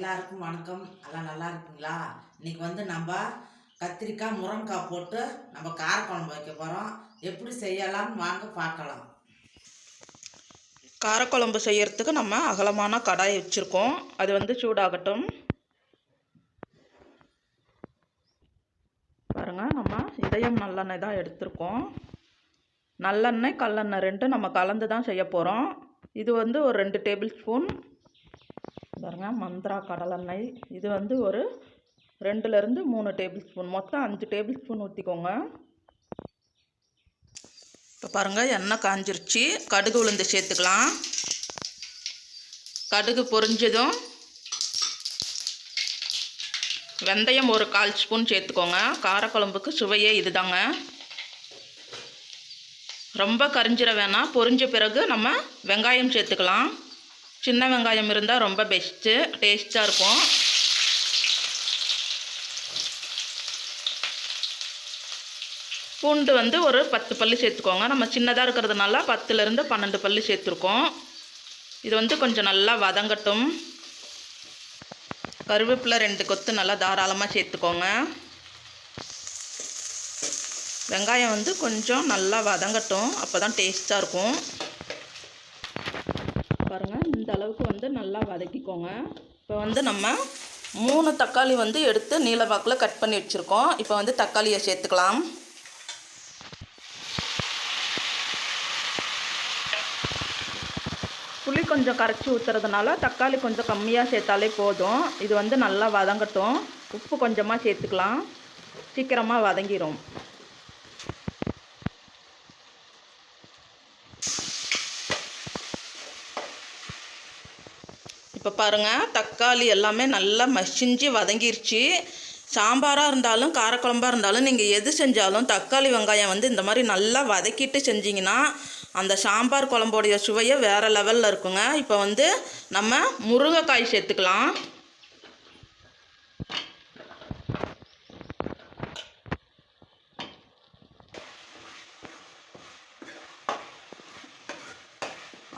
எல்லாருக்கும் வணக்கம். எல்லாம் நல்லா இருக்குங்களா இன்னைக்கு வந்து நம்ம கத்திரிக்காய் முருங்கைக்காய் போட்டு நம்ம காரக்குழம்பு வைக்க போகிறோம் எப்படி செய்யலாம்னு வாங்க பார்க்கலாம். காரக்குழம்பு செய்யறதுக்கு நம்ம அகலமான கடாய் வச்சுருக்கோம். அது வந்து சூடாகட்டும். பாருங்க நம்ம இதயம் நல்லெண்ணெய் தான் எடுத்திருக்கோம். நல்லெண்ணெய் கல்லெண்ணெய் ரெண்டும் நம்ம கலந்து தான் செய்ய போகிறோம் இது வந்து ஒரு ரெண்டு டேபிள் ஸ்பூன் பாருங்க மந்த்ரா கடலெண்ணெய் இது வந்து ஒரு ரெண்டுலேருந்து மூணு டேபிள் ஸ்பூன். மொத்தம் அஞ்சு டேபிள் ஸ்பூன் ஊற்றிக்கோங்க இப்போ பாருங்கள் எண்ணெய் காஞ்சிருச்சு. கடுகு உளுந்து சேர்த்துக்கலாம். கடுகு பொரிஞ்சதும் வெந்தயம் ஒரு கால் ஸ்பூன் சேர்த்துக்கோங்க. காரக்குழம்புக்கு சுவையே இதுதாங்க. ரொம்ப கரிஞ்சிட வேணாம். பொரிஞ்ச பிறகு நம்ம வெங்காயம் சேர்த்துக்கலாம். சின்ன வெங்காயம் இருந்தால் ரொம்ப பெஸ்ட்டு டேஸ்ட்டாக இருக்கும். பூண்டு வந்து ஒரு பத்து பல்லு சேர்த்துக்கோங்க. நம்ம சின்னதாக இருக்கிறதுனால பத்துலேருந்து பன்னெண்டு பல்லு சேர்த்துருக்கோம். இது வந்து கொஞ்சம் நல்லா வதங்கட்டும். கருவேப்பிலை ரெண்டு கொத்து நல்லா தாராளமாக சேர்த்துக்கோங்க. வெங்காயம் வந்து கொஞ்சம் நல்லா வதங்கட்டும். அப்போ தான் டேஸ்ட்டாக இருக்கும். இந்த அளவுக்கு வந்து நல்லா வதக்கிக்கோங்க. இப்போ வந்து நம்ம மூணு தக்காளி வந்து எடுத்து நீளவாக்கில் கட் பண்ணி வச்சுருக்கோம். இப்போ வந்து தக்காளியை சேர்த்துக்கலாம். புளி கொஞ்சம் கரைச்சி ஊற்றுறதுனால தக்காளி கொஞ்சம் கம்மியாக சேர்த்தாலே போதும். இது வந்து நல்லா வதங்கட்டும். உப்பு கொஞ்சமாக சேர்த்துக்கலாம். சீக்கிரமாக வதங்கிடும் இப்போ பாருங்கள் தக்காளி எல்லாமே நல்லா மசிஞ்சு வதங்கிருச்சு. சாம்பாராக இருந்தாலும் காரக்குழம்பாக இருந்தாலும் நீங்கள் எது செஞ்சாலும் தக்காளி வெங்காயம் வந்து இந்த மாதிரி நல்லா வதக்கிட்டு செஞ்சிங்கன்னா அந்த சாம்பார் குழம்போடைய சுவையை வேறு லெவலில் இருக்குங்க. இப்போ வந்து நம்ம முருங்கைக்காய் சேர்த்துக்கலாம்.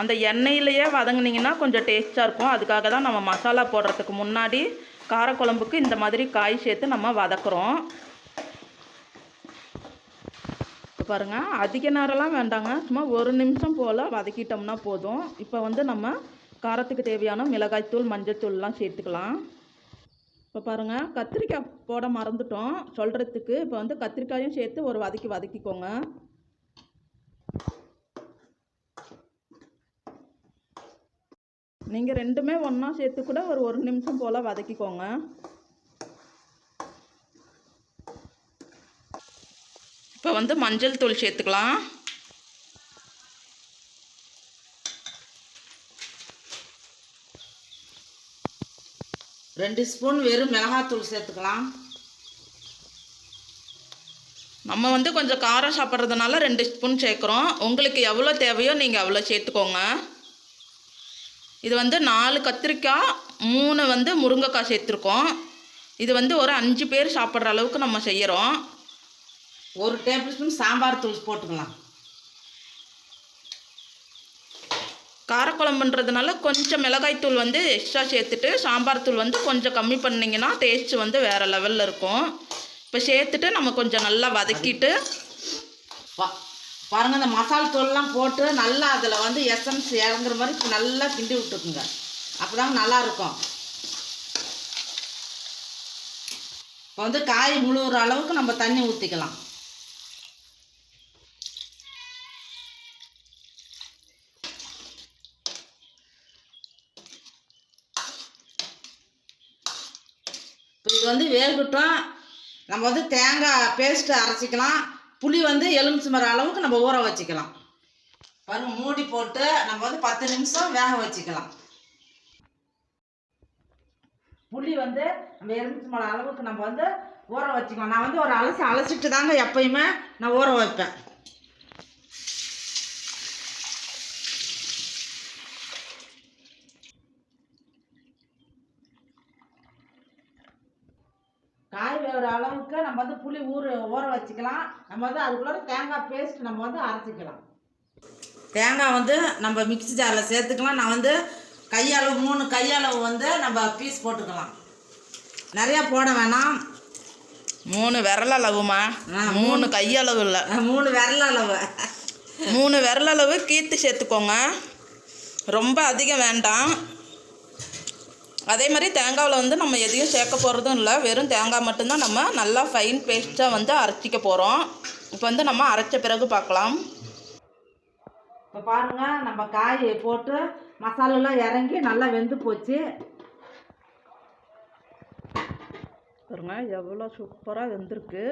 அந்த எண்ணெயிலேயே வதங்குனீங்கன்னா கொஞ்சம் டேஸ்ட்டாக இருக்கும். அதுக்காக தான் நம்ம மசாலா போடுறதுக்கு முன்னாடி காரக்குழம்புக்கு இந்த மாதிரி காய் சேர்த்து நம்ம வதக்குறோம். இப்போ பாருங்கள் அதிக நேரம்லாம் வேண்டாங்க. சும்மா ஒரு நிமிஷம் போல் வதக்கிட்டோம்னா போதும். இப்போ வந்து நம்ம காரத்துக்கு தேவையான மிளகாய்த்தூள் மஞ்சத்தூள்லாம் சேர்த்துக்கலாம். இப்போ பாருங்கள் கத்திரிக்காய் போட மறந்துட்டோம். சொல்கிறதுக்கு இப்போ வந்து கத்திரிக்காயும் சேர்த்து ஒரு வதக்கி வதக்கிக்கோங்க. நீங்கள் ரெண்டுமே ஒன்றா சேர்த்து கூட ஒரு ஒரு நிமிஷம் போல் வதக்கிக்கோங்க. இப்போ வந்து மஞ்சள் தூள் சேர்த்துக்கலாம். ரெண்டு ஸ்பூன் வெறும் மிளகாத்தூள் சேர்த்துக்கலாம். நம்ம வந்து கொஞ்சம் காரம் சாப்பிட்றதுனால ரெண்டு ஸ்பூன் சேர்க்குறோம். உங்களுக்கு எவ்வளோ தேவையோ நீங்கள் அவ்வளோ சேர்த்துக்கோங்க. இது வந்து நாலு கத்திரிக்காய் மூணு வந்து முருங்கைக்காய் சேர்த்துருக்கோம். இது வந்து ஒரு அஞ்சு பேர் சாப்பிட்ற அளவுக்கு நம்ம செய்கிறோம் ஒரு டேபிள் ஸ்பூன் சாம்பார் தூள் போட்டுக்கலாம். காரக்குழம்புன்றதுனால கொஞ்சம் மிளகாய்த்தூள் வந்து எக்ஸ்ட்ரா சேர்த்துட்டு சாம்பார் தூள் வந்து கொஞ்சம் கம்மி பண்ணிங்கன்னா டேஸ்ட் வந்து வேறு லெவலில் இருக்கும். இப்போ சேர்த்துட்டு நம்ம கொஞ்சம் நல்லா வதக்கிட்டு பா- பாருங்க இந்த மசால் தூள்லாம் போட்டு நல்லா அதில் வந்து எசன்ஸ் இறங்குற மாதிரி நல்லா கிண்டி விட்டுக்குங்க. அப்போதாங்க நல்லாயிருக்கும் இப்போ வந்து காய் முழுகிற அளவுக்கு நம்ம தண்ணி ஊற்றிக்கலாம் இப்போ இது வந்து வேகட்டும். நம்ம வந்து தேங்காய் பேஸ்ட்டு அரைச்சிக்கலாம். புளி வந்து எலுமிச்சு மரம் அளவுக்கு நம்ம ஊற வச்சுக்கலாம். பாருங்க மூடி போட்டு நம்ம வந்து பத்து நிமிஷம் வேக வச்சுக்கலாம். புளி வந்து நம்ம எலுமிச்சு மரம் அளவுக்கு நம்ம வந்து ஊற வச்சுக்கலாம். நான் வந்து ஒரு அலசி அலசிட்டு தாங்க எப்பயுமே நான் ஊற வைப்பேன். காய் வேகிற அளவுக்கு நம்ம வந்து புளி ஊற ஊற வச்சுக்கலாம். நம்ம வந்து அதுக்குள்ளே தேங்காய் பேஸ்ட் நம்ம வந்து அரைச்சிக்கலாம். தேங்காய் வந்து நம்ம மிக்ஸி ஜாரில் சேர்த்துக்கலாம். நான் வந்து கையளவு மூணு கையளவு வந்து நம்ம பீஸ் போட்டுக்கலாம். நிறையா போட வேணாம். மூணு விரல் அளவுமா மூணு. கையளவு இல்லை. மூணு விரல் அளவு மூணு விரல் அளவு கீத்து சேர்த்துக்கோங்க. ரொம்ப அதிகம் வேண்டாம். அதே மாதிரி தேங்காவில் வந்து நம்ம எதையும் சேர்க்க போகிறதும் இல்லை. வெறும் தேங்காய் மட்டும்தான் நம்ம நல்லா ஃபைன் பேஸ்ட்டாக வந்து அரைச்சிக்க போகிறோம் இப்போ வந்து நம்ம அரைச்ச பிறகு பார்க்கலாம் இப்போ பாருங்கள் நம்ம காய் போட்டு மசாலாலாம் இறங்கி நல்லா வெந்து போச்சு. பாருங்க எவ்வளோ சூப்பராக வெந்திருக்கு.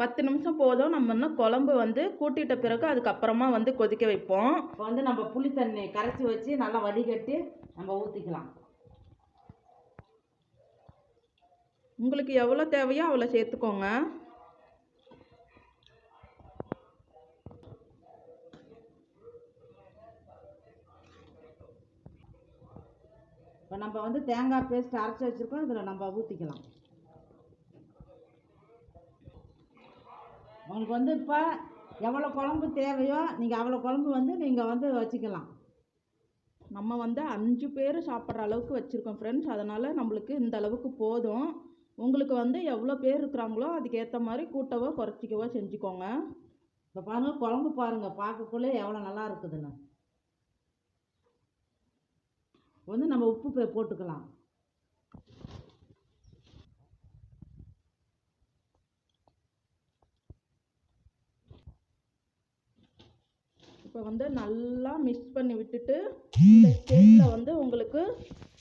பத்து நிமிஷம் போதும் நம்ம இன்னும் குழம்பு வந்து கூட்டிட்ட பிறகு அதுக்கப்புறமா வந்து கொதிக்க வைப்போம். இப்போ வந்து நம்ம புளி தண்ணி கரைச்சி வச்சு நல்லா வடிகட்டி நம்ம ஊற்றிக்கலாம் உங்களுக்கு எவ்வளோ தேவையோ அவ்வளோ சேர்த்துக்கோங்க. இப்போ நம்ம வந்து தேங்காய் பேஸ்ட் அரைச்சி வச்சுருக்கோம். இதில் நம்ம ஊற்றிக்கலாம் உங்களுக்கு வந்து இப்போ எவ்வளோ குழம்பு தேவையோ நீங்கள் அவ்வளோ குழம்பு வந்து நீங்கள் வந்து வச்சுக்கலாம். நம்ம வந்து அஞ்சு பேர் சாப்பிட்ற அளவுக்கு வச்சுருக்கோம் ஃப்ரெண்ட்ஸ் அதனால் நம்மளுக்கு இந்த அளவுக்கு போதும். உங்களுக்கு வந்து எவ்வளோ பேர் இருக்கிறாங்களோ அதுக்கேற்ற மாதிரி கூட்டவோ குறைச்சிக்கவோ செஞ்சுக்கோங்க. இப்போ பாருங்கள் குழம்பு பாருங்கள் பார்க்கக்குள்ளே எவ்வளோ நல்லா இருக்குதுன்னு. வந்து நம்ம உப்பு போட்டுக்கலாம். இப்போ வந்து நல்லா மிக்ஸ் பண்ணி விட்டுட்டு இந்த ஸ்டேஜில் வந்து உங்களுக்கு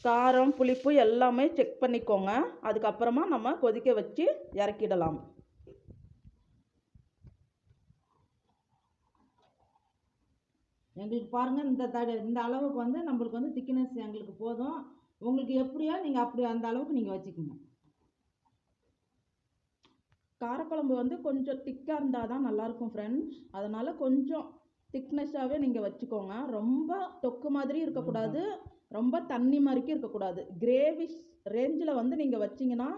காரம் புளிப்பு எல்லாமே செக் பண்ணிக்கோங்க. அதுக்கப்புறமா நம்ம கொதிக்க வச்சு இறக்கிடலாம். எங்களுக்கு பாருங்கள் இந்த தட இந்த அளவுக்கு வந்து நம்மளுக்கு வந்து திக்னஸ் எங்களுக்கு போதும். உங்களுக்கு எப்படியோ நீங்கள் அப்படி அந்த அளவுக்கு நீங்கள் வச்சுக்கோங்க. காரக்குழம்பு வந்து கொஞ்சம் திக்காக இருந்தால் தான் நல்லாயிருக்கும் ஃப்ரெண்ட்ஸ் அதனால் கொஞ்சம் திக்னஸாகவே நீங்கள் வச்சுக்கோங்க. ரொம்ப தொக்கு மாதிரி இருக்கக்கூடாது. ரொம்ப தண்ணி மாதிரிக்கும் இருக்கக்கூடாது. கிரேவி ரேஞ்சில் வந்து நீங்கள் வச்சிங்கன்னா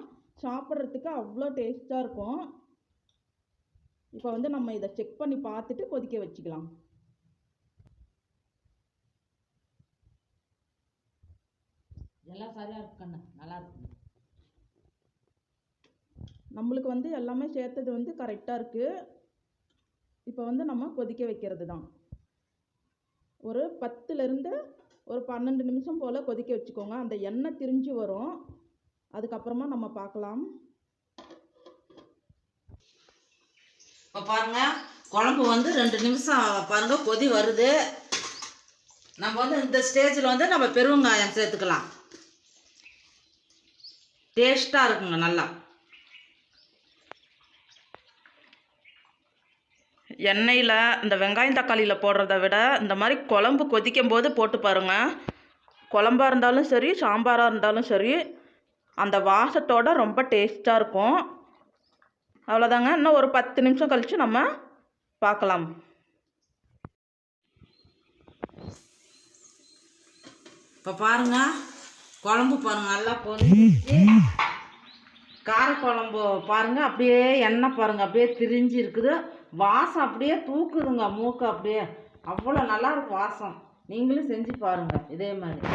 சாப்பிட்றதுக்கு அவ்வளோ டேஸ்ட்டாக இருக்கும். இப்போ வந்து நம்ம இதை செக் பண்ணி பார்த்துட்டு கொதிக்க வச்சுக்கலாம். எல்லாம் சரியாக இருக்கு கண்ணு நல்லா இருக்கு நம்மளுக்கு வந்து எல்லாமே சேர்த்தது வந்து கரெக்டாக இருக்குது இப்போ வந்து நம்ம கொதிக்க வைக்கிறது தான் ஒரு பத்துலேருந்து ஒரு பன்னெண்டு நிமிஷம் போல் கொதிக்க வச்சுக்கோங்க. அந்த எண்ணெய் திரிஞ்சு வரும். அதுக்கப்புறமா நம்ம பார்க்கலாம். இப்போ பாருங்க குழம்பு வந்து ரெண்டு நிமிஷம் பாருங்க கொதி வருது. நம்ம வந்து இந்த ஸ்டேஜில் வந்து நம்ம பெருவங்காயம் சேர்த்துக்கலாம். டேஸ்ட்டாக இருக்குங்க நல்லா. எண்ணெயில் இந்த வெங்காயம் தக்காளியில் போடுறத விட இந்த மாதிரி குழம்பு கொதிக்கும் போது போட்டு பாருங்கள் குழம்பாக இருந்தாலும் சரி சாம்பாராக இருந்தாலும் சரி அந்த வாசத்தோட ரொம்ப டேஸ்ட்டாக இருக்கும். அவ்வளோதாங்க இன்னும் ஒரு பத்து நிமிஷம் கழித்து நம்ம பார்க்கலாம் இப்போ பாருங்க. குழம்பு பாருங்கள் நல்லா கொதிச்சு காரக்குழம்பு பாருங்க அப்படியே எண்ணெய் பாருங்க அப்படியே திரிஞ்சு இருக்குது. வாசம் அப்படியே தூக்குதுங்க மூக்கு அப்படியே. அவ்வளோ நல்லா இருக்கும் வாசம். நீங்களும் செஞ்சு பாருங்க இதே மாதிரி.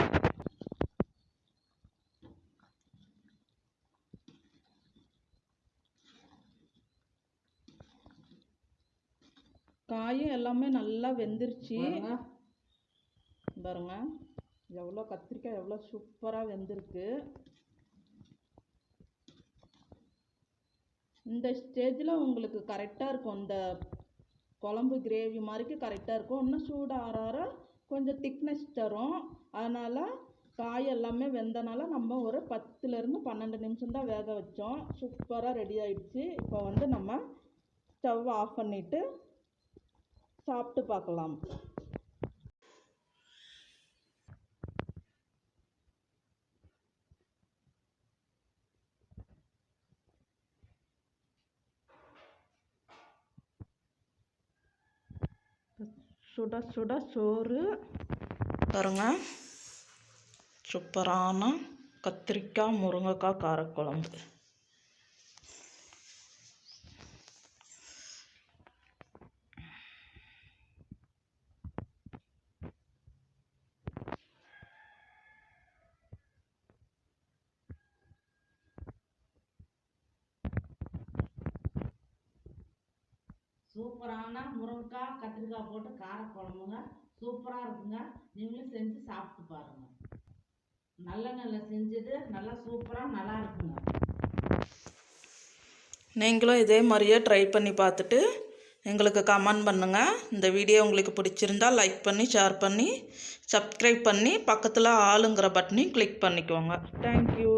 காயும் எல்லாமே நல்லா வெந்துருச்சு. பாருங்க. எவ்வளோ கத்திரிக்காய் எவ்வளோ சூப்பராக வெந்திருக்கு. இந்த ஸ்டேஜில் உங்களுக்கு கரெக்டாக இருக்கும். இந்த குழம்பு கிரேவி மாதிரிக்கு கரெக்டாக இருக்கும். இன்னும் சூடு ஆற ஆற கொஞ்சம் திக்னஸ் தரும். அதனால் காய் எல்லாமே வெந்தனால நம்ம ஒரு பத்துலேருந்து பன்னெண்டு நிமிஷம் தான் வேக வச்சோம். சூப்பராக ரெடி ஆயிடுச்சு. இப்போ வந்து நம்ம ஸ்டவ் ஆஃப் பண்ணிவிட்டு சாப்பிட்டு பார்க்கலாம். சுட சுட சோறு. பாருங்க. சூப்பரான கத்திரிக்காய் முருங்கைக்காய் காரக்குழம்பு. சூப்பரான முருங்கைக்காய் கத்திரிக்காய் போட்டு காரக்குழம்புங்க. சூப்பராக இருக்குங்க. நீங்களும் செஞ்சு சாப்பிட்டு பாருங்க. நல்லெண்ணெயில் செஞ்சது நல்லா சூப்பராக நல்லா இருக்குங்க. நீங்களும் இதே மாதிரியே ட்ரை பண்ணி பார்த்துட்டு எங்களுக்கு கமெண்ட் பண்ணுங்கள் இந்த வீடியோ உங்களுக்கு பிடிச்சிருந்தா லைக் பண்ணி ஷேர் பண்ணி சப்ஸ்கிரைப் பண்ணி பக்கத்தில் ஆளுங்கிற பட்டனையும் கிளிக் பண்ணிக்கோங்க. தேங்க்யூ